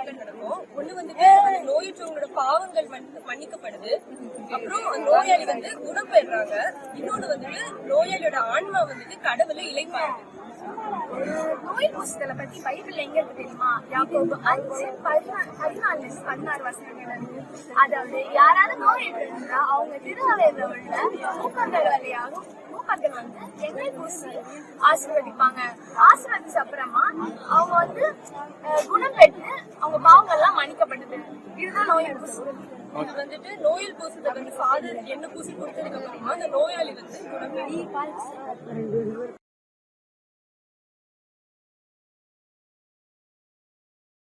விஷயங்கள் நடக்கும் ஒண்ணு வந்துட்டு நோயற்றவங்களோட பாவங்கள் மன்னிக்கப்படுது. அப்புறம் நோயாளி வந்து குணம் பெறுறாங்க. இன்னொன்னு வந்துட்டு நோயாளியோட ஆன்மா வந்துட்டு கடவுளை இழைப்பாங்க. நோய் பூசுதலை பத்தி பைபிள்ல எங்க இருக்கு தெரியுமா? யாக்கோபு அஞ்சு பதினாலு பதினாலு பதினாறு வசனங்கள் அதாவது யாராவது நோய் இருந்தா அவங்க திருவாவையில உள்ள மூக்கங்கள் வழியாக மூக்கங்கள் வந்து எண்ணெய் பூசி ஆசீர்வதிப்பாங்க. ஆசீர்வதிச்ச அப்புறமா அவங்க வந்து அஹ், குணம் பெற்று அவங்க பாவங்கள் எல்லாம் மன்னிக்கப்பட்டது இதுதான் இது வந்துட்டு நோயில் பூசத்தை வந்து ஃபாதர் என்ன பூசி கொடுத்ததுக்கு அப்புறமா அந்த நோயாளி வந்து